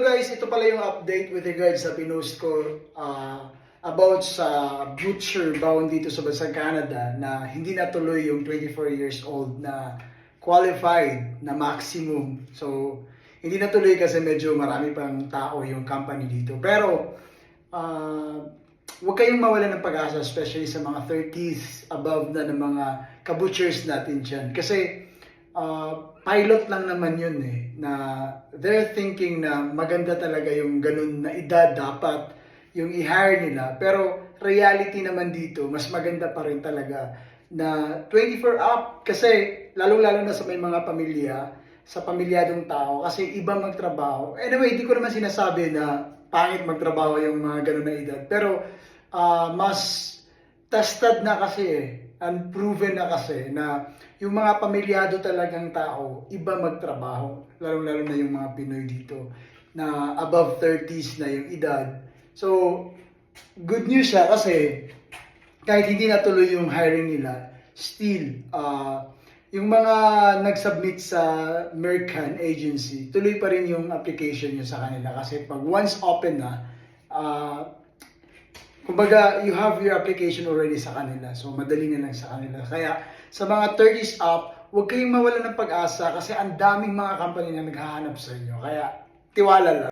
guys, ito pala yung update with regards sa pinost ko ah, about sa butcher bound dito sa bansang Canada na hindi natuloy yung 24 years old na qualified na maximum. So, hindi natuloy kasi medyo marami pang tao yung company dito. Pero, ah, huwag kayong mawala ng pag-asa, especially sa mga 30s above na ng mga kabutchers natin dyan. Kasi, ah, pilot lang naman yun eh, na they're thinking na maganda talaga yung ganun na edad dapat yung i-hire nila. Pero reality naman dito, mas maganda pa rin talaga na 24 up kasi lalong-lalo na sa may mga pamilya, sa pamilyadong tao kasi iba magtrabaho. Anyway, hindi ko naman sinasabi na pangit magtrabaho yung mga ganun na edad. Pero ah, mas tested na kasi eh, unproven na kasi na yung mga pamilyado talagang tao, iba magtrabaho. Lalo-lalo na yung mga Pinoy dito na above 30s na yung edad. So, good news siya kasi kahit hindi natuloy yung hiring nila, still, ah, yung mga nag-submit sa Mercan agency, tuloy pa rin yung application nyo sa kanila kasi pag once open na, ah, kumbaga, you have your application already sa kanila. So, madali na lang sa kanila. Kaya, sa mga 30s up, huwag kayong mawala ng pag-asa kasi ang daming mga company na naghahanap sa inyo. Kaya, tiwala lang.